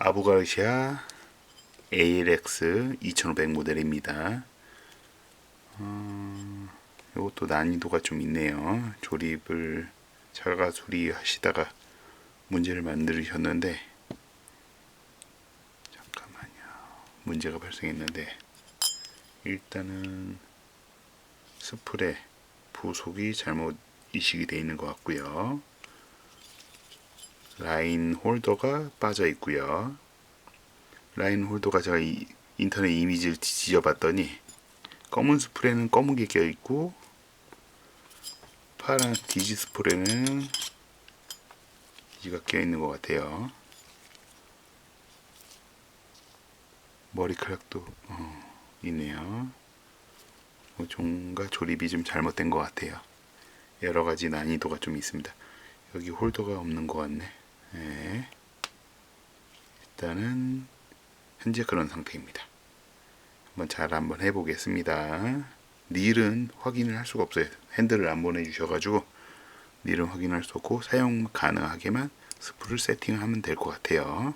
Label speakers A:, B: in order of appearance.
A: 아부가르시아 ALX 2500 모델입니다. 어, 이것도 난이도가 좀 있네요. 조립을 자가 수리하시다가 문제를 만들으셨는데 잠깐만요. 문제가 발생했는데 일단은 스프레 부속이 잘못 이식이 되어 있는 것 같고요. 라인 홀더가 빠져 있고요. 라인 홀더가 제가 이, 인터넷 이미지를 뒤져봤더니 검은 스프레는 검은 게 껴 있고 파란 디지 스프레는 디지가 껴 있는 것 같아요. 머리카락도 어, 있네요. 뭐 종가 조립이 좀 잘못된 것 같아요. 여러 가지 난이도가 좀 있습니다. 여기 홀더가 없는 것 같네. 네. 일단은 현재 그런 상태입니다. 한번 잘 한번 해보겠습니다. 닐은 확인을 할 수가 없어요. 핸들을 안 보내주셔가지고 닐은 확인할 수 없고 사용 가능하게만 스프를 세팅하면 될 것 같아요.